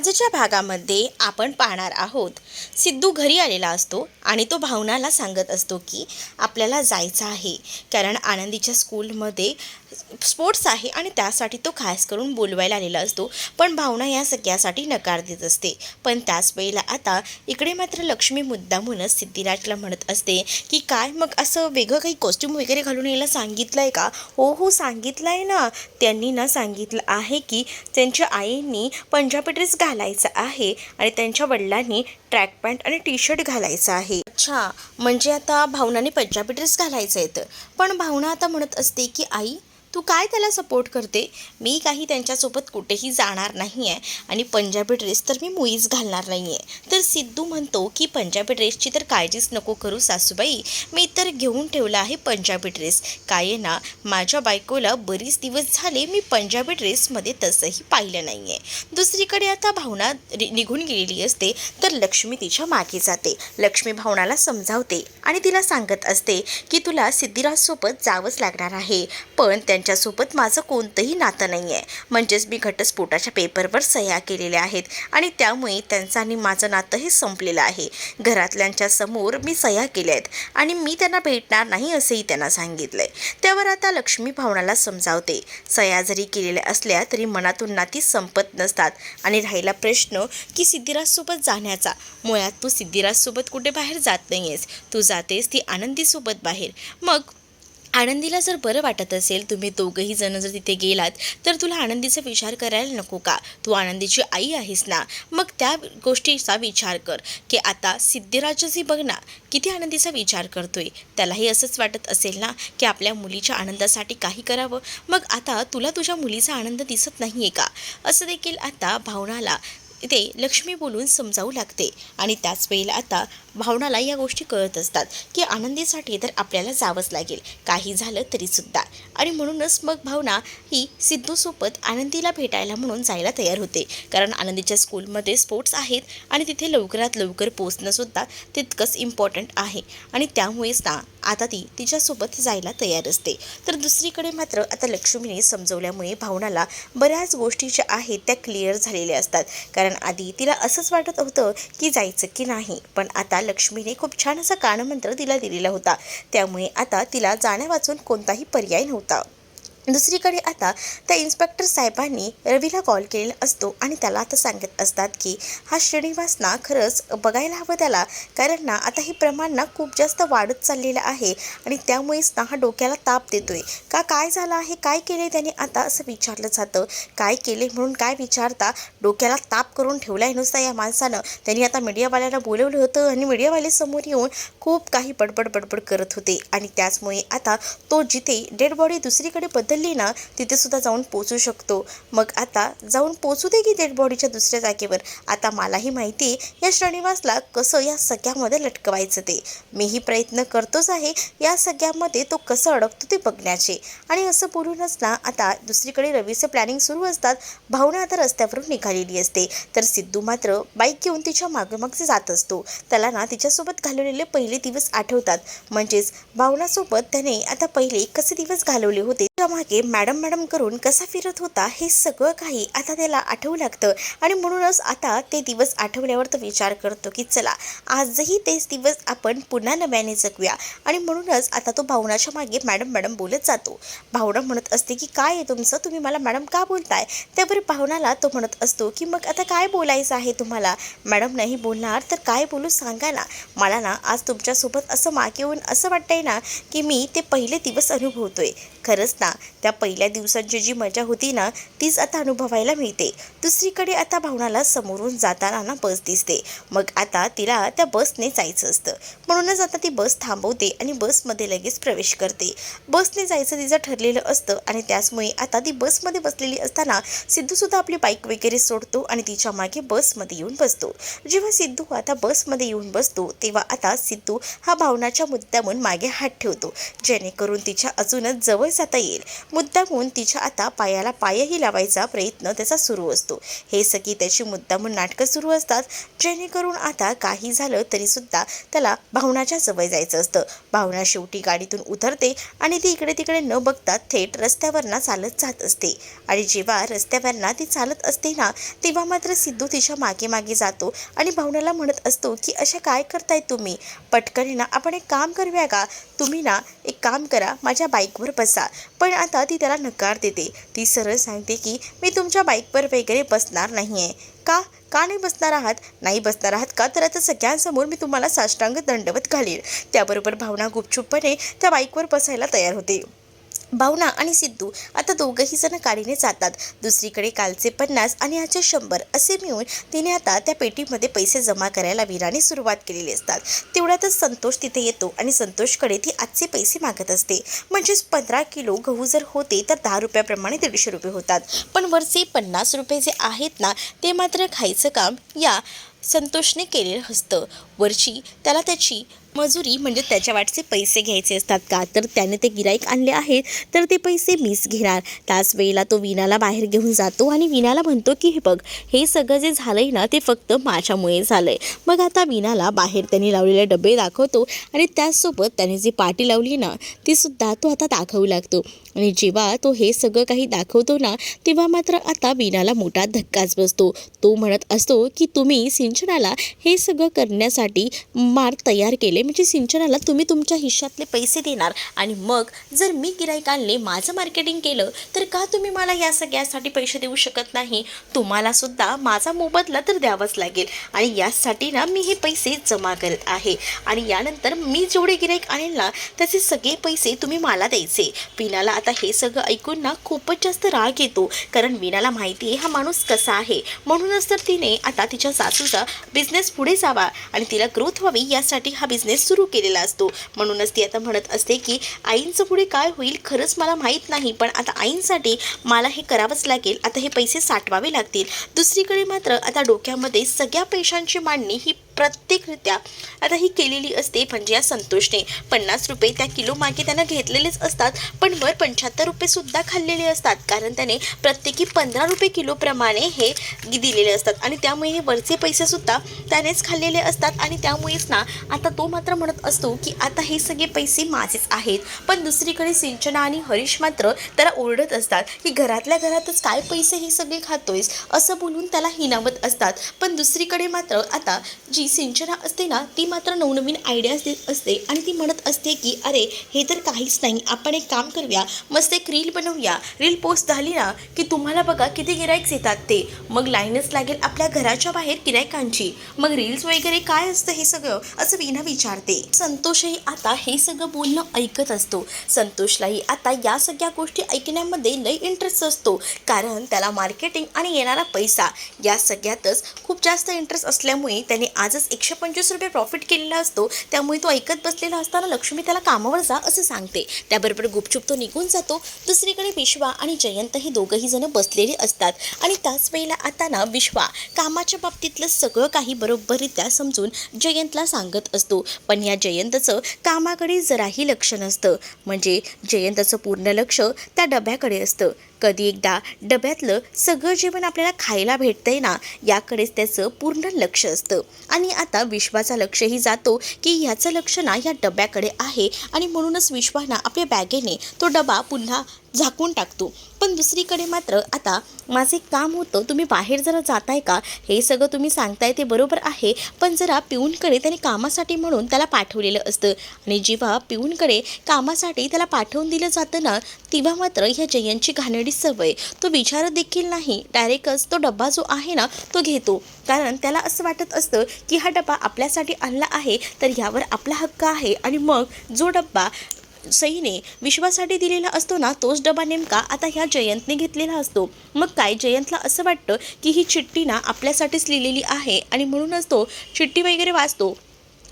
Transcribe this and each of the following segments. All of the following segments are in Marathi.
आजच्या भागामध्ये आपण पाहणार आहोत. सिद्धू घरी आलेला असतो आणि तो भावनाला सांगत असतो की आपल्याला जायचं आहे. कारण आनंदीच्या स्कूलमध्ये स्पोर्ट्स आहे आणि त्यासाठी तो खास करून बोलवायला आलेला असतो. पण भावना या सगळ्यासाठी नकार देत असते. पण त्याच वेळेला आता इकडे मात्र लक्ष्मी मुद्दामूनच सिद्धिराजला म्हणत असते की काय मग असं वेगळं काही कॉस्ट्यूम वगैरे घालून यायला सांगितलं आहे का? हो हो सांगितलं आहे ना. त्यांनी ना सांगितलं आहे की त्यांच्या आईंनी पंजाबी ड्रेस घालायचा आहे आणि त्यांच्या वडिलांनी ट्रॅक पॅन्ट आणि टी शर्ट घालायचा आहे. अच्छा म्हणजे आता भावनाने पंजाबी ड्रेस घालायचं आहेत पण भावना आता म्हणत असते की आई तू काय त्याला सपोर्ट करते? मी काही त्यांच्यासोबत कुठेही जाणार नाही आहे आणि पंजाबी ड्रेस तर मी मुळीच घालणार नाही आहे तर सिद्धू म्हणतो की पंजाबी ड्रेसची तर काळजीच नको करू सासूबाई. मी तर घेऊन ठेवला आहे पंजाबी ड्रेस काय आहे ना माझ्या बायकोला बरीच दिवस झाले मी पंजाबी ड्रेसमध्ये तसंही पाहिलं नाही आहे दुसरीकडे आता भावना रि- निघून गेलेली असते तर लक्ष्मी तिच्यामागे जाते. लक्ष्मी भावनाला समजावते आणि तिला सांगत असते की तुला सिद्धिराजसोबत जावंच लागणार आहे. पण त्या त्यांच्यासोबत माझं कोणतंही नातं नाही आहे म्हणजेच मी घटस्फोटाच्या पेपरवर सह्या केलेल्या आहेत आणि त्यामुळे त्यांचं आणि माझं नातं हे संपलेलं आहे. घरातल्यांच्या समोर मी सह्या केल्या आहेत आणि मी त्यांना भेटणार नाही असंही त्यांना सांगितलं आहे त्यावर आता लक्ष्मी भावनाला समजावते. सह्या जरी केलेल्या असल्या तरी मनातून नाती संपत नसतात आणि राहिला प्रश्न की सिद्धिराजसोबत जाण्याचा. मुळात तू सिद्धिराजसोबत कुठे बाहेर जात नाही आहेस तू जातेस ती आनंदीसोबत बाहेर. मग आनंदीला जर बरं वाटत असेल तुम्ही दोघंही जण जर तिथे गेलात तर तुला आनंदीचा विचार करायला नको का? तू आनंदीची आई आहेस ना? मग त्या गोष्टीचा विचार कर की आता सिद्धिराजही बघ ना किती आनंदीचा विचार करतोय. त्यालाही असंच वाटत असेल ना की आपल्या मुलीच्या आनंदासाठी काही करावं. मग आता तुला तुझ्या मुलीचा आनंद दिसत नाही आहे का? असं देखील आता भावनाला ते लक्ष्मी बोलून समजावू लागते. आणि त्याच वेळेला आता भावनाला या गोष्टी कळत असतात की आनंदीसाठी तर आपल्याला जावंच लागेल. काही झालं तरीसुद्धा आणि म्हणूनच मग भावना ही सिद्धूसोबत आनंदीला भेटायला म्हणून जायला तयार होते. कारण आनंदीच्या स्कूलमध्ये स्पोर्ट्स आहेत आणि तिथे लवकरात लवकर पोचणंसुद्धा तितकंच इम्पॉर्टंट आहे. आणि त्यामुळेच ना आता ती तिच्यासोबत जायला तयार असते. तर दुसरीकडे मात्र आता लक्ष्मीने समजवल्यामुळे भावनाला बऱ्याच गोष्टी ज्या आहेत त्या क्लिअर झालेल्या असतात. कारण आधी तिला असंच वाटत होतं की जायचं की नाही. पण आता लक्ष्मीने खूप छान असा कानमंत्र तिला दिलेला होता. त्यामुळे आता तिला जाण्यावाचून कोणताही पर्याय नव्हता. दुसरीकडे आता त्या इन्स्पेक्टर साहेबांनी रवीला कॉल केलेला असतो आणि त्याला आता सांगत असतात की हा श्रीनिवास ना खरंच बघायला हवं त्याला कारण ना आता हे प्रमाण ना खूप जास्त वाढत चाललेलं आहे आणि त्यामुळेच ना हा डोक्याला ताप देतोय. का काय झालं आहे? काय केले त्याने? आता असं विचारलं जातं. काय केले म्हणून काय विचारता? डोक्याला ताप करून ठेवला आहे नुसता या माणसानं. त्यांनी आता मीडियावाल्यांना बोलवलं होतं आणि मीडियावाले समोर येऊन खूप काही बडबड बडबड करत होते आणि त्याचमुळे आता तो जिथे डेड बॉडी दुसरीकडे बदलली ना तिथेसुद्धा जाऊन पोचू शकतो. मग आता जाऊन पोचू दे की डेड बॉडीच्या दुसऱ्या जागेवर. आता मलाही माहिती या श्रीनिवासला कसं या सगळ्यामध्ये लटकवायचं ते. मीही प्रयत्न करतोच आहे या सगळ्यामध्ये तो कसं अडकतो ते बघण्याचे. आणि असं बोलूनच ना आता दुसरीकडे रवीचं प्लॅनिंग सुरू असतात भावना आता रस्त्यावरून निघालेली असते. तर सिद्धू मात्र बाईक घेऊन तिच्या मागोमागचे जात असतो. त्याला ना तिच्यासोबत घालवलेले पहिले दिवस आठवतात. म्हणजेच भावनासोबत त्याने आता पहिले कसे दिवस घालवले होते. त्या मागे मॅडम मॅडम करून कसा फिरत होता हे सगळं काही आता त्याला आठवू लागतं. आणि म्हणूनच आता ते दिवस आठवल्यावर तो विचार करतो की चला आजही तेच दिवस आपण पुन्हा नव्याने जगूया. आणि म्हणूनच आता तो भावनाच्या मागे मॅडम मॅडम बोलत जातो. भावना म्हणत असते की काय आहे तुमचं? तुम्ही मला मॅडम का बोलताय? त्यावर भावनाला तो म्हणत असतो की मग आता काय बोलायचं आहे तुम्हाला? मॅडम नाही बोलणार तर काय बोलू सांगा ना. मला ना आज तुमच्यासोबत असं मागे येऊन असं वाटतंय ना की मी ते पहिले दिवस अनुभवतोय. खरंच ना त्या पहिल्या दिवसांची जी मजा होती ना तीच आता अनुभवायला मिळते. दुसरीकडे आता भावनाला समोरून जाताना ना बस दिसते. मग आता तिला त्या बसने जायचं असतं. म्हणूनच आता ती बस थांबवते आणि बसमध्ये लगेच प्रवेश करते. बसने जायचं तिचं ठरलेलं असतं आणि त्याचमुळे आता ती बसमध्ये बसलेली असताना सिद्धूसुद्धा आपली बाईक वगैरे सोडतो आणि तिच्यामागे बसमध्ये येऊन बसतो. जेव्हा सिद्धू आता बसमध्ये येऊन बसतो तेव्हा आता सिद्धू हा भावनाच्या मुद्द्यामून मागे हात ठेवतो. जेणेकरून तिच्या अजूनच जवळ जाता येईल. मुद्दामून तिच्या आता पायाला पायही लावायचा प्रयत्न त्याचा सुरू असतो. हे सगळी त्याची मुद्दामून नाटकं सुरू असतात. जेणेकरून आता काही झालं तरीसुद्धा त्याला भावनाच्या जवळ जायचं असतं. भावना शेवटी गाडीतून उतरते आणि ती इकडे तिकडे न बघता थेट रस्त्यावरनं चालत जात असते. आणि जेव्हा रस्त्यावरनं ती चालत असते ना तेव्हा मात्र सिद्धू तिच्यामागे मागे जातो आणि भावनाला म्हणत असतो की अशा काय करताय तुम्ही? पटकन ना आपण एक काम करूया का? तुम्ही ना एक काम करा माझ्या बाईकवर बसा. पण आता ती त्याला नकार देते. ती सरळ सांगते की मी तुमच्या बाईकवर वगैरे बसणार नाही आहे का? का नाही बसणार आहात? नाही बसणार आहात का? तर आता सगळ्यांसमोर मी तुम्हाला साष्टांग दंडवत घालील त्याबरोबर भावना गुपचूपपणे त्या बाईकवर बसायला तयार होते. भावना आणि सिद्धू आता दोघंही जण गाडीने जातात. दुसरीकडे कालचे पन्नास आणि आजचे शंभर असे मिळून तिने आता त्या पेटीमध्ये पैसे जमा करायला वीराने सुरुवात केलेली असतात. तेवढ्यातच संतोष तिथे येतो आणि संतोषकडे ती आजचे पैसे मागत असते. म्हणजेच पंधरा किलो गहू जर होते तर दहा रुपयाप्रमाणे दीडशे रुपये होतात. पण वरचे पन्नास रुपये जे आहेत ना ते मात्र खायचं काम या संतोषने केलेलं असतं. वरची त्याला त्याची मजुरी म्हणजे त्याच्या वाटचे पैसे घ्यायचे असतात का? तर त्याने ते गिराईक आणले आहेत तर ते पैसे मीच घेणार. त्याच वेळेला तो विनाला बाहेर घेऊन जातो आणि विनाला म्हणतो की हे बघ हे सगळं जे झालंय ना ते फक्त माझ्यामुळे झालंय. मग आता विनाला बाहेर त्यांनी लावलेले डबे दाखवतो आणि त्याचसोबत त्याने जी पाटी लावली ना ती सुद्धा तो आता दाखवू लागतो. आणि जेव्हा तो हे सगळं काही दाखवतो ना तेव्हा मात्र आता विनाला मोठा धक्काच बसतो. तो म्हणत असतो की तुम्ही सिंचनाला हे सगळं करण्यासाठी मार्ग तयार केले म्हणजे सिंचनाला तुम्ही तुमच्या हिश्श्यातले पैसे देणार. आणि मग जर मी गिराईक आणले माझं मार्केटिंग केलं तर का तुम्ही मला या सगळ्यासाठी पैसे देऊ शकत नाही? तुम्हाला सुद्धा माझा मोबदला तर द्यावाच लागेल. आणि यासाठी ना मी हे पैसे जमा करत आहे. आणि यानंतर मी जेवढे गिराईक आणेल ना त्याचे सगळे पैसे तुम्ही मला द्यायचे. विनाला आता हे सगळं ऐकून ना खूपच जास्त राग येतो. कारण विनाला माहिती आहे हा माणूस कसा आहे. म्हणूनच तर तिने आता तिच्या सासूचा बिझनेस पुढे जावा. आणि तिला ग्रोथ व्हावी यासाठी हा बिझनेस सुरू केलेला असतो. म्हणूनच ती आता म्हणत असते की आईंचं पुढे काय होईल खरंच मला माहीत नाही पण आता आईंसाठी मला हे करावंच लागेल. आता हे पैसे साठवावे लागतील. दुसरीकडे मात्र आता डोक्यामध्ये सगळ्या पैशांची मांडणी ही प्रत्येकरित्या आता ही केलेली असते म्हणजे या संतोषने. पन्नास रुपये त्या किलो मागे त्यानं घेतलेलेच असतात पण वर पंच्याहत्तर रुपये सुद्धा खाल्लेले असतात. कारण त्याने प्रत्येकी पंधरा रुपये किलोप्रमाणे हे दिलेले असतात. आणि त्यामुळे हे वरचे पैसे सुद्धा त्यानेच खाल्लेले असतात. आणि त्यामुळेच ना आता तो मात्र म्हणत असतो की आता हे सगळे पैसे माझेच आहेत. पण दुसरीकडे सिंचना आणि हरीश मात्र त्याला ओरडत असतात की घरातल्या घरातच काय पैसे हे सगळे खातोयस? असं बोलून त्याला हिनावत असतात. पण दुसरीकडे मात्र आता जी सिंचना असते ना ती मात्र नवनवीन आयडियाज देत असते आणि ती म्हणत असते की अरे हे तर काहीच नाही. आपण एक काम करूया. मस्त एक रील बनवूया. रील पोस्ट झाली ना की तुम्हाला बघा किती गिरायक्स येतात ते. मग लाईनच लागेल आपल्या घराच्या बाहेर गिरायकांची मग रील्स वगैरे काय असतं हे सगळं? असं विना विचारते. संतोषही आता हे सगळं बोलणं ऐकत असतो. संतोषलाही आता या सगळ्या गोष्टी ऐकण्यामध्ये लय इंटरेस्ट असतो. कारण त्याला मार्केटिंग आणि येणारा पैसा या सगळ्यातच खूप जास्त इंटरेस्ट असल्यामुळे त्याने आजच एकशे पंचवीस रुपये प्रॉफिट केलेला असतो त्यामुळे तो ऐकत बसलेला असताना लक्ष्मी त्याला कामावर जा असं सांगते. त्याबरोबर गुपचूप तो निघून जातो. दुसरीकडे विश्वा आणि जयंत हे दोघंही जण बसलेले असतात आणि त्याच वेळेला आता ना विश्वा कामाच्या बाबतीतलं सगळं काही बरोबररित्या समजून जयंतला सांगत असतो. पण या जयंतचं कामाकडे जराही लक्ष नसतं. म्हणजे जयंतचं पूर्ण लक्ष त्या डब्याकडे असतं. कधी एकदा डब्यातलं सगळं जेवण आपल्याला खायला भेटतंय ना याकडेच त्याचं पूर्ण लक्ष असतं. आणि आता विश्वाचा लक्षही जातो की ह्याचं लक्ष ना या डब्याकडे आहे. आणि म्हणूनच विश्वाना आपल्या बॅगेने तो डबा पुन्हा झाकून टाकतो. पण दुसरीकडे मात्र आता माझे काम होतं तुम्ही बाहेर जरा जाताय का? हे सगळं तुम्ही सांगताय ते बरोबर आहे पण जरा पिऊनकडे त्याने कामासाठी म्हणून त्याला पाठवलेलं असतं. आणि जेव्हा पिऊनकडे कामासाठी त्याला पाठवून दिलं जातं ना तेव्हा मात्र ह्या जयंतची घाणेरडी सवय. तो विचारत देखील नाही. डायरेक्टच तो डब्बा जो आहे ना तो घेतो. कारण त्याला असं वाटत असतं की हा डब्बा आपल्यासाठी आणला आहे तर ह्यावर आपला हक्क आहे. आणि मग जो डब्बा सईने विश्वासाठी दिलेला असतो ना तोच डबा नेमका आता ह्या जयंतने घेतलेला असतो. मग काय? जयंतला असं वाटतं की ही चिठ्ठी ना आपल्यासाठीच लिहिलेली आहे आणि म्हणूनच तो चिठ्ठी वगैरे वाचतो.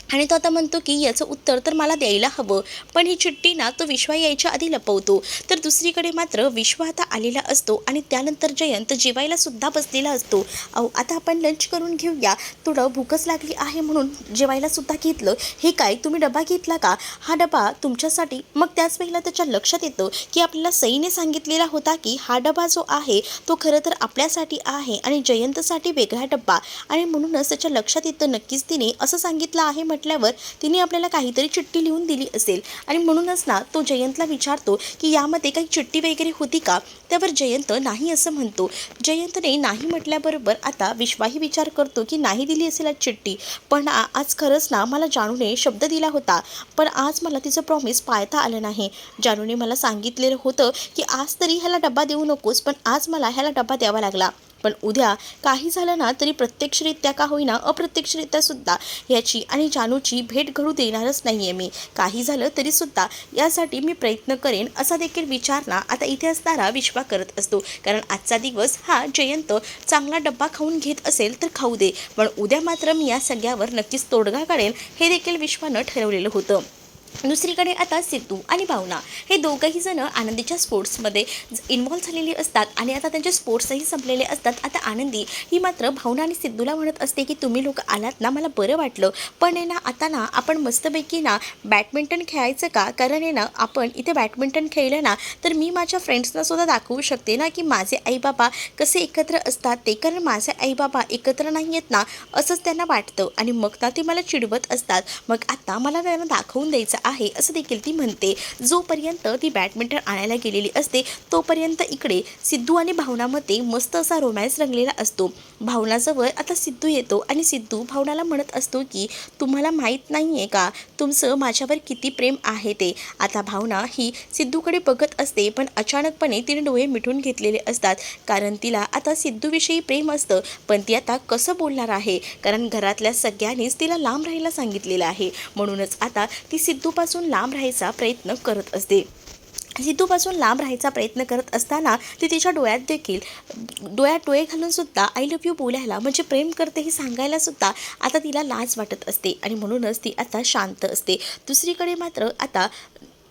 आणि तो आता म्हणतो की याचं उत्तर तर मला द्यायला हवं पण ही चिठ्ठी ना तो विश्वा यायच्या आधी लपवतो. तर दुसरीकडे मात्र विश्व आता आलेला असतो आणि त्यानंतर जयंत जेवायला सुद्धा बसलेला असतो. अहो आता आपण लंच करून घेऊया. थोडं भूकच लागली आहे म्हणून जेवायला सुद्धा घेतलं. हे काय तुम्ही डबा घेतला का? हा डबा तुमच्यासाठी. मग त्याच वेळेला त्याच्या लक्षात येतं की आपल्याला सईने सांगितलेला होता की हा डबा जो आहे तो खरं तर आपल्यासाठी आहे आणि जयंतसाठी वेगळा डब्बा आणि म्हणूनच त्याच्या लक्षात येतं नक्कीच तिने असं सांगितलं आहे म्हटल्यावर तिने आपल्याला काहीतरी चिठ्ठी लिहून दिली असेल. आणि म्हणूनच ना तो जयंतला विचारतो की यामध्ये काही चिठ्ठी वगैरे होती का? त्यावर जयंत नाही असं म्हणतो. जयंतने नाही म्हटल्याबरोबर आता विश्वाही विचार करतो की नाही दिली असेल आज चिठ्ठी. पण आ- आज खरंच ना मला जानूने शब्द दिला होता. पण आज मला तिचं प्रॉमिस पाळता आलं नाही. जानूने मला सांगितलेलं होतं की आज तरी ह्याला डब्बा देऊ नकोस पण आज मला ह्याला डब्बा द्यावा लागला. पण उद्या काही झालं ना तरी प्रत्यक्षरित्या का होईना अप्रत्यक्षरित्या सुद्धा याची आणि जानूची भेट घडू देणारच नाही आहे मी. काही झालं तरी सुद्धा यासाठी मी प्रयत्न करेन असा देखील विचार ना आता इथे असणारा विश्वा करत असतो. कारण आजचा दिवस हा जयंत चांगला डब्बा खाऊन घेत असेल तर खाऊ दे. पण उद्या मात्र मी या सगळ्यावर नक्कीच तोडगा काढेन हे देखील विश्वानं ठरवलेलं होतं. दुसरीकडे आता सिद्धू आणि भावना हे दोघंही जण आनंदीच्या स्पोर्ट्समध्ये इन्व्हॉल्व झालेली असतात आणि आता त्यांचे स्पोर्ट्सही संपलेले असतात. आता आनंदी ही मात्र भावना आणि सिद्धूला म्हणत असते की तुम्ही लोक आलात ना मला बरं वाटलं. पण आहे ना आता ना आपण मस्तपैकी ना बॅडमिंटन खेळायचं का? कारण आहे ना आपण इथे बॅडमिंटन खेळलं ना तर मी माझ्या फ्रेंड्सना सुद्धा दाखवू शकते ना की माझे आईबाबा कसे एकत्र असतात. ते कारण माझे आईबाबा एकत्र नाही येत ना असंच त्यांना वाटतं. आणि मग ना ते मला चिडवत असतात. मग आता मला त्यांना दाखवून द्यायचं आहे असं देखील ती म्हणते. जोपर्यंत ती बॅडमिंटन आणायला गेलेली असते तोपर्यंत इकडे सिद्धू आणि भावनामध्ये मस्त असा रोमॅन्स रंगलेला असतो. भावनाजवळ आता सिद्धू येतो आणि सिद्धू भावनाला म्हणत असतो की तुम्हाला माहीत नाही आहे का तुमचं माझ्यावर किती प्रेम आहे ते? आता भावना ही सिद्धूकडे बघत असते पण अचानकपणे तिने डोळे मिठून घेतलेले असतात कारण तिला आता सिद्धूविषयी प्रेम असतं. पण ती आता कसं बोलणार आहे? कारण घरातल्या सगळ्यांनीच तिला लांब राहायला सांगितलेलं आहे. म्हणूनच आता ती सिद्धू सिद्धूपासून लांब राहायचा प्रयत्न करत असते. सिद्धूपासून लांब राहायचा प्रयत्न करत असताना ती तिच्या डोळ्यात देखील डोळ्यात डोळे घालून सुद्धा आय लव्ह यू बोलायला म्हणजे प्रेम करते हे सांगायला सुद्धा आता तिला लाज वाटत असते. आणि म्हणूनच ती आता शांत असते. दुसरीकडे मात्र आता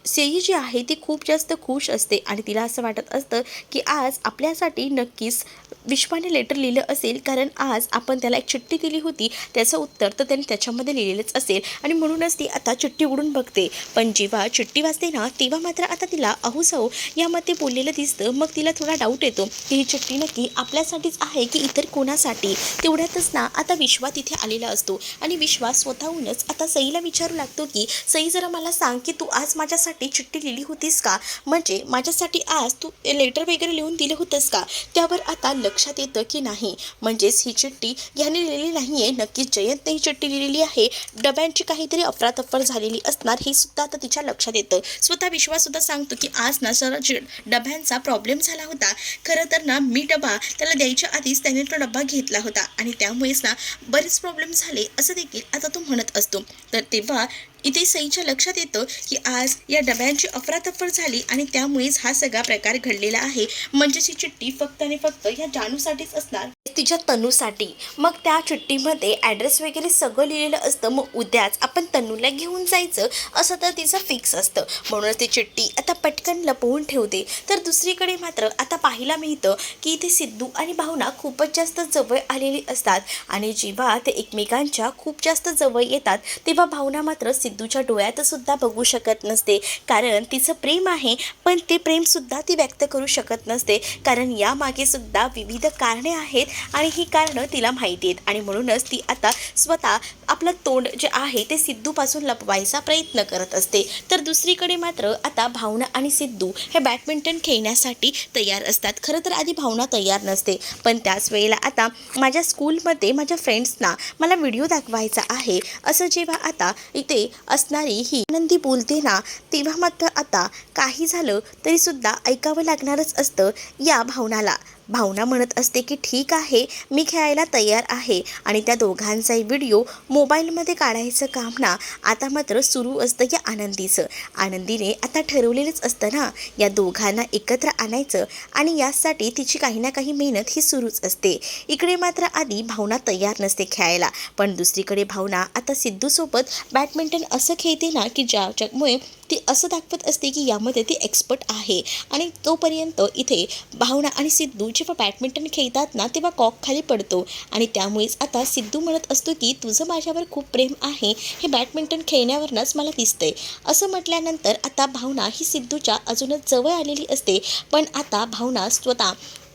सेई जी आहे ती खूप जास्त खुश असते आणि तिला असं वाटत असतं की आज आपल्यासाठी नक्कीच विश्वाने लेटर लिहिलं असेल कारण आज आपण त्याला एक चिठ्ठी दिली होती त्याचं उत्तर तर त्याने त्याच्यामध्ये लिहिलेलंच असेल. आणि म्हणूनच ती आता चिठ्ठी उघडून बघते. पण जेव्हा चिठ्ठी वाचते ना तेव्हा मात्र आता तिला अहुसौ यामध्ये बोललेलं दिसतं. मग तिला थोडा डाऊट येतो की ही चिठ्ठी नक्की आपल्यासाठीच आहे की इतर कोणासाठी? तेवढ्यातच ना आता विश्वा तिथे आलेला असतो. आणि विश्वा स्वतःहूनच आता सईला विचारू लागतो की सई जरा मला सांग की तू आज माझ्यासाठी चिठ्ठी लिहिली होतीस का? म्हणजे माझ्यासाठी आज तू लेटर वगैरे लिहून दिलं होतंस का? त्यावर आता लक्षात येतं की नाही. म्हणजेच ही चिठ्ठी ह्याने लिहिलेली नाही आहे नक्कीच जयंतने ही चिठ्ठी लिहिलेली आहे. डब्यांची काहीतरी अफरातफर झालेली असणार हे सुद्धा आता तिच्या लक्षात येतं. स्वतः विश्वाससुद्धा सांगतो की आज ना सर डब्यांचा प्रॉब्लेम झाला होता. खरं तर ना मी डबा त्याला द्यायच्या आधीच त्याने तो डबा घेतला होता. आणि त्यामुळेच ना बरेच प्रॉब्लेम झाले असं देखील आता तो म्हणत असतो. तर तेव्हा इथे सईच्या लक्षात येतं की आज या डब्यांची अफरातफर झाली आणि त्यामुळेच हा सगळा प्रकार घडलेला आहे. म्हणजेच ही चिठ्ठी फक्त आणि फक्त ह्या जानूसाठीच असणार. तिच्या तनूसाठी. मग त्या चिठ्ठीमध्ये ॲड्रेस वगैरे सगळं लिहिलेलं असतं. मग उद्याच आपण तनूला घेऊन जायचं. असं तर तिचं फिक्स असतं. म्हणूनच ती चिठ्ठी आता पटकन लपवून ठेवते. तर दुसरीकडे मात्र आता पाहायला मिळतं की इथे सिद्धू आणि भावना खूपच जास्त जवळ आलेली असतात. आणि जेव्हा ते एकमेकांच्या खूप जास्त जवळ येतात तेव्हा भावना मात्र सिद्धूच्या डोळ्यातसुद्धा बघू शकत नसते. कारण तिचं प्रेम आहे पण ते प्रेमसुद्धा ती व्यक्त करू शकत नसते. कारण यामागे सुद्धा विविध कारणे आहेत. आणि ही कारणं तिला माहिती आहेत. आणि म्हणूनच ती आता स्वतः आपलं तोंड जे आहे ते सिद्धूपासून लपवायचा प्रयत्न करत असते. तर दुसरीकडे मात्र आता भावना आणि सिद्धू हे बॅडमिंटन खेळण्यासाठी तयार असतात. खरं तर आधी भावना तयार नसते. पण त्याच वेळेला आता माझ्या स्कूलमध्ये माझ्या फ्रेंड्सना मला व्हिडिओ दाखवायचा आहे. असं जेव्हा आता इथे असणारी ही आनंदी बोलते ना तेव्हा मात्र आता काही झालं तरीसुद्धा ऐकावं लागणारच असतं या भावनाला. भावना म्हणत असते की ठीक आहे मी खेळायला तयार आहे. आणि त्या दोघांचाही व्हिडिओ मोबाईलमध्ये काढायचं काम ना आता मात्र सुरू असतं या आनंदीचं. आनंदीने आता ठरवलेलंच असतं ना या दोघांना एकत्र आणायचं आणि यासाठी तिची काही ना काही मेहनत ही सुरूच असते. इकडे मात्र आधी भावना तयार नसते खेळायला पण दुसरीकडे भावना आता सिद्धूसोबत बॅडमिंटन असं खेळते ना की ज्याच्यामुळे ती असं दाखवत असते की यामध्ये ती एक्सपर्ट आहे. आणि तोपर्यंत इथे भावना आणि सिद्धू जेव्हा बॅडमिंटन खेळतात ना तेव्हा कॉक खाली पडतो. आणि त्यामुळेच आता सिद्धू म्हणत असतो की तुझं माझ्यावर खूप प्रेम आहे हे बॅडमिंटन खेळण्यावरनंच मला दिसतंय. असं म्हटल्यानंतर आता भावना ही सिद्धूच्या अजूनच जवळ आलेली असते. पण आता भावना स्वतः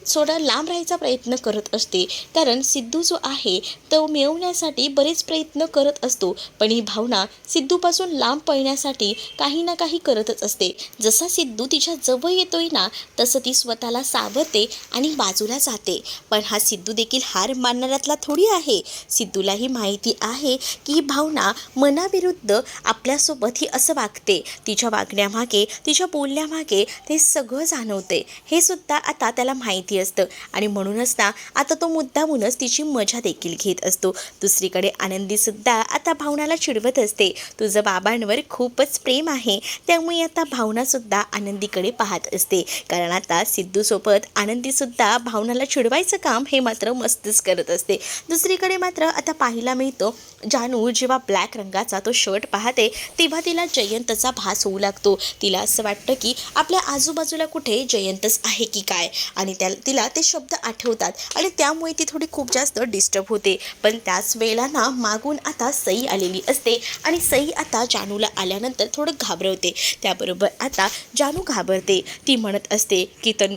थोडा लांब राहायचा प्रयत्न करत असते. कारण सिद्धू जो आहे तो मिळवण्यासाठी बरेच प्रयत्न करत असतो. पण ही भावना सिद्धूपासून लांब पळण्यासाठी काही ना काही करतच असते. जसा सिद्धू तिच्या जवळ येतोय ना तसं ती स्वतःला सावरते आणि बाजूला जाते. पण हा सिद्धू देखील हार मानणाऱ्यातला थोडी आहे. सिद्धूलाही माहिती आहे की ही भावना मनाविरुद्ध आपल्यासोबत ही असं वागते. तिच्या वागण्यामागे तिच्या बोलण्यामागे ते सगळं जाणवते. हे सुद्धा आता त्याला माहिती असतं. आणि म्हणूनच ना आता तो मुद्दामूनच तिची मजा देखील घेत असतो. दुसरीकडे आनंदीसुद्धा आता भावनाला चिडवत असते. तुझं बाबांवर खूपच प्रेम आहे. त्यामुळे आता भावनासुद्धा आनंदीकडे पाहत असते. कारण आता सिद्धूसोबत आनंदीसुद्धा भावनाला चिडवायचं काम हे मात्र मस्तच करत असते. दुसरीकडे मात्र आता पाहायला मिळतो जानू जेव्हा ब्लॅक रंगाचा तो शर्ट पाहते तेव्हा तिला जयंतचा भास होऊ लागतो. तिला असं वाटतं की आपल्या आजूबाजूला कुठे जयंतच आहे की काय? आणि त्या तिला ते शब्द आठवतात आणि त्यामुळे ती थोडी खूप जास्त डिस्टर्ब होते. पण त्याच वेळेला ना मागून आता सई आलेली असते आणि सई आता जानूला आल्यानंतर थोडं घाबरवते. त्याबरोबर आता जानू घाबरते. ती म्हणत असते की तन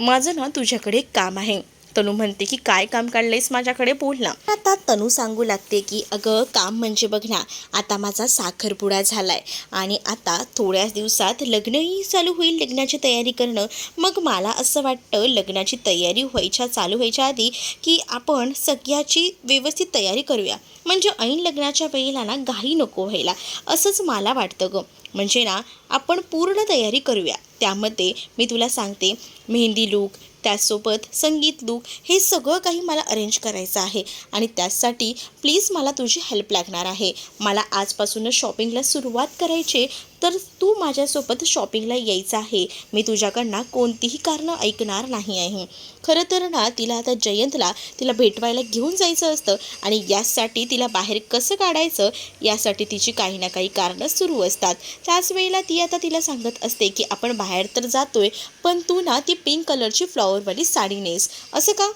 माझं ना तुझ्याकडे काम आहे. तनू म्हणते की काय काम काढलंयस माझ्याकडे? बोल ना. आता तनू सांगू लागते की अगं काम म्हणजे बघ ना आता माझा साखरपुडा झालाय आणि आता थोड्याच दिवसात लग्नही चालू होईल लग्नाची तयारी करणं. मग मला असं वाटतं लग्नाची तयारी व्हायच्या चालू व्हायच्या आधी की आपण सगळ्याची व्यवस्थित तयारी करूया. म्हणजे ऐन लग्नाच्या वेळेला ना घाई नको व्हायला. असंच मला वाटतं गं. म्हणजे ना आपण पूर्ण तयारी करूया. त्यामध्ये मी तुला सांगते मेहंदी लूक त्याचसोबत संगीत लूक हे सगळं काही मला अरेंज करायचं आहे. आणि त्यासाठी प्लीज मला तुझी हेल्प लागणार आहे. मला आजपासूनच शॉपिंगला सुरुवात करायची तर तू माझ्यासोबत शॉपिंगला यायचं आहे. मी तुझ्याकडनं कोणतीही कारणं ऐकणार नाही आहे. खरं तर ना तिला आता जयंतला तिला भेटवायला घेऊन जायचं असतं आणि यासाठी तिला बाहेर कसं काढायचं यासाठी तिची काही ना काही कारणं सुरू असतात. त्याच वेळेला ती आता तिला सांगत असते की आपण बाहेर तर जातोय पण तू ना ती पिंक कलरची फ्लॉवरवाली साडी नेस. असं का?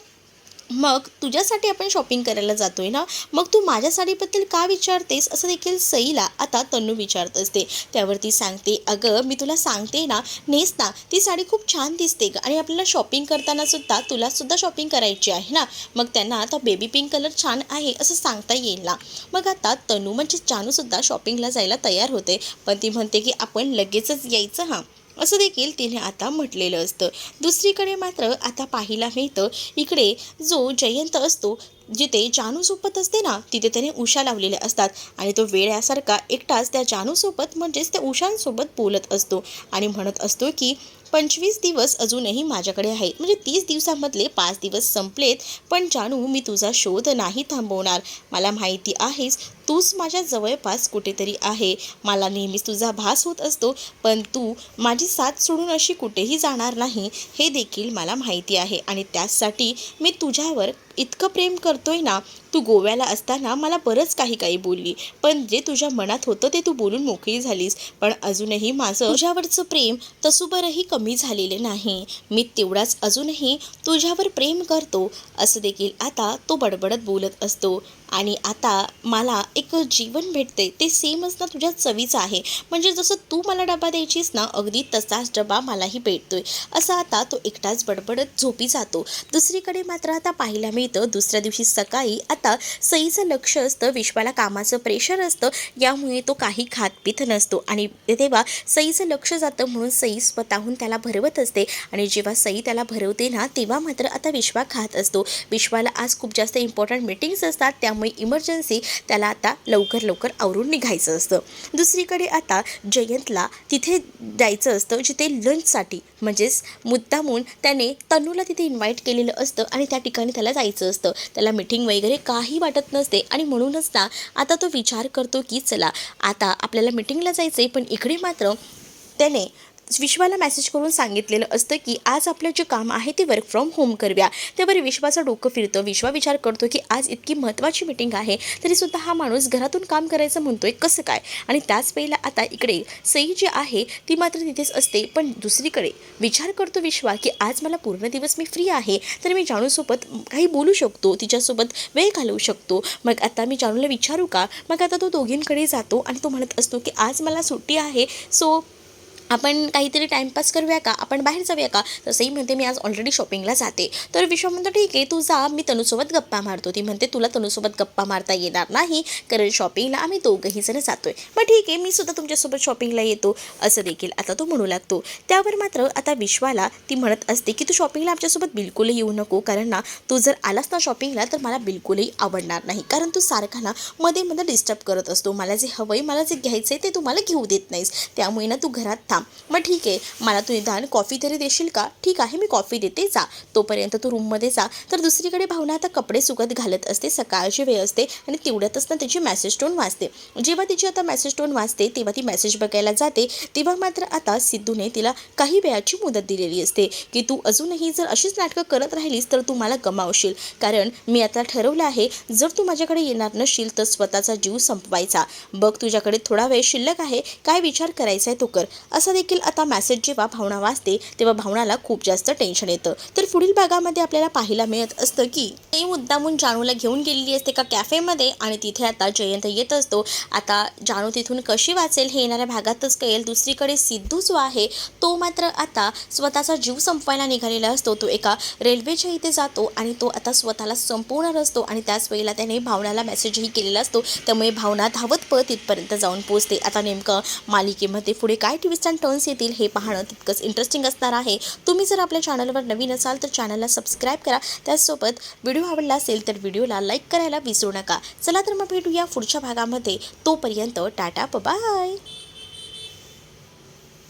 मग तुझ्यासाठी आपण शॉपिंग करायला जातोय ना? मग तू माझ्या साडीबद्दल का विचारतेस? असं देखील सईला आता तन्नू विचारत असते. त्यावरती सांगते अगं मी तुला सांगते ना नेस ना ती साडी खूप छान दिसते ग. आणि आपल्याला शॉपिंग करताना सुद्धा तुला सुद्धा शॉपिंग करायची आहे ना? मग त्यांना आता बेबी पिंक कलर छान आहे असं सांगता येईल ना? मग आता तनू म्हणजे जानूसुद्धा शॉपिंगला जायला तयार होते. पण ती म्हणते की आपण लगेचच यायचं हां. असं देखील तिने आता म्हटलेलं असतं. दुसरीकडे मात्र आता पाहायला मिळतं इकडे जो जयंत असतो जिथे जानूसोबत असते ना तिथे त्याने उषा लावलेल्या असतात. आणि तो वेळ्यासारखा एकटाच त्या जानूसोबत म्हणजेच त्या उषांसोबत बोलत असतो. आणि म्हणत असतो की पंचवीस दिवस अजूनही माझ्याकडे आहेत. म्हणजे तीस दिवसामधले पाच दिवस संपलेत पण जानू मी तुझा शोध नाही थांबवणार. मला माहिती आहेस तूच माझ्या जवळपास कुठेतरी आहे. मला नेहमीच तुझा भास होत असतो पण तू माझी साथ सोडून अशी कुठेही जाणार नाही हे देखील मला माहिती आहे. आणि त्याचसाठी मी तुझ्यावर इतकं प्रेम करतोय ना तू गोव्याला असताना मला बरंच काही काही बोलली. पण जे तुझ्या मनात होतं ते तू बोलून मोकळी झालीस. पण अजूनही माझं तुझ्यावरचं प्रेम तसुबरही कमी झालेलं नाही. मी तेवढाच अजूनही तुझ्यावर प्रेम करतो असं देखील आता तो बडबडत बोलत असतो. आणि आता मला एक जीवन भेटते ते सेमच ना तुझ्या चवीचं आहे. म्हणजे जसं तू मला डबा द्यायचीस ना अगदी तसाच डबा मलाही भेटतोय. असं आता तो एकटाच बडबडत झोपी जातो. दुसरीकडे मात्र आता पाहायला मिळतं दुसऱ्या दिवशी सकाळी आता सईचं लक्ष असतं विश्वाला कामाचं प्रेशर असतं यामुळे तो काही खात पित नसतो. आणि तेव्हा सईचं लक्ष जातं म्हणून सई स्वतःहून त्याला भरवत असते. आणि जेव्हा सई त्याला भरवते ना तेव्हा मात्र आता विश्वा खात असतो. विश्वाला आज खूप जास्त इम्पॉर्टंट मीटिंग्स असतात त्यामुळे इमर्जन्सी त्याला आता लवकर लवकर आवरून निघायचं असतं. दुसरीकडे आता जयंतला तिथे जायचं असतं जिथे लंचसाठी म्हणजेच मुद्दामून त्याने तनूला तिथे इन्व्हाइट केलेलं असतं आणि त्या ठिकाणी त्याला जायचं असतं. त्याला मिटिंग वगैरे काही वाटत नसते आणि म्हणूनच ना आता तो विचार करतो की चला आता आपल्याला मिटिंगला जायचं आहे पण इकडे मात्र त्याने विश्वाला मेसेज करून सांगितलेलं असतं की आज आपलं जे काम आहे ते वर्क फ्रॉम होम करूया. त्यावर विश्वाचं डोकं फिरतं. विश्वा विचार करतो की आज इतकी महत्त्वाची मिटिंग आहे तरीसुद्धा हा माणूस घरातून काम करायचं म्हणतोय कसं काय? आणि त्याच वेळेला आता इकडे सई जी आहे ती मात्र तिथेच असते पण दुसरीकडे विचार करतो विश्वा की आज मला पूर्ण दिवस मी फ्री आहे तर मी जाणूसोबत काही बोलू शकतो तिच्यासोबत वेळ घालवू शकतो. मग आता मी जाणूला विचारू का? मग आता तो दोघींकडे जातो आणि तो म्हणत असतो की आज मला सुट्टी आहे सो आपण काहीतरी टाईमपास करूया का? आपण बाहेर जाऊया का? तसंही म्हणते मी आज ऑलरेडी शॉपिंगला जाते. तर विश्वा म्हणतो ठीक आहे तू जा मी तनूसोबत गप्पा मारतो. ती म्हणते तुला तनूसोबत गप्पा मारता येणार नाही कारण शॉपिंगला आम्ही दोघंही जण जातोय. मग ठीक आहे मी सुद्धा तुमच्यासोबत शॉपिंगला येतो. असं देखील आता तो म्हणू लागतो. त्यावर मात्र आता विश्वाला ती म्हणत असते की तू शॉपिंगला आमच्यासोबत बिलकुलही येऊ नको कारण ना तू जर आलास ना शॉपिंगला तर मला बिलकुलही आवडणार नाही कारण तू सारखा ना मध्ये मध्ये डिस्टर्ब करत असतो. मला जे हवंय मला जे घ्यायचं आहे ते तू मला घेऊ देत नाहीस. त्यामुळे ना तू घरात थांब. मग ठीक आहे मला तू निदान कॉफी तरी देशील का? ठीक आहे मी कॉफी देते जा. तोपर्यंत तू रूममध्ये जा. तर दुसरीकडे भावना आता कपडे सुकत घालत असते सकाळची वेळ असते आणि तेवढ्यातच ना तिची मॅसेज टोन वाचते जेव्हा तिची आता मॅसेज टोन वाचते तेव्हा ती मेसेज बघायला जाते तेव्हा मात्र आता सिद्धूने तिला काही वेळाची मुदत दिलेली असते. की तू अजूनही जर अशीच नाटकं करत राहिलीस तर तू मला गमावशील. कारण मी आता ठरवलं आहे जर तू माझ्याकडे येणार नसशील तर स्वतःचा जीव संपवायचा. बघ तुझ्याकडे थोडा वेळ शिल्लक आहे. काय विचार करायचा आहे तो कर. असं देखील आता मेसेज जेव्हा भावना वाचते तेव्हा भावनाला खूप जास्त टेन्शन येतं. तर पुढील भागामध्ये आपल्याला पाहायला मिळत असतं की ते मुद्दामून जानूला घेऊन गेलेली असते का कॅफेमध्ये आणि तिथे आता जयंत येत असतो. आता जानू तिथून कशी वाचेल हे येणाऱ्या भागातच कळेल. दुसरीकडे सिद्धू जो आहे तो मात्र आता स्वतःचा जीव संपवायला निघालेला असतो. तो एका रेल्वेच्या इथे जातो आणि तो आता स्वतःला संपवणार असतो आणि त्याच वेळेला त्याने भावनाला मेसेजही केलेला असतो. त्यामुळे भावना धावत पळत तिथपर्यंत जाऊन पोहोचते. आता नेमकं मालिकेमध्ये पुढे काय ट्विस्ट अँड टर्न्स येतील हे पाहणं तितकंच इंटरेस्टिंग असणार आहे. तुम्ही जर आपल्या चॅनलवर नवीन असाल तर चॅनलला सबस्क्राईब करा. त्याचसोबत व्हिडिओ आवडला असेल तर व्हिडिओला लाईक करायला विसरू नका. चला तर मग भेटूया पुढच्या भागामध्ये. तोपर्यंत टाटा बाय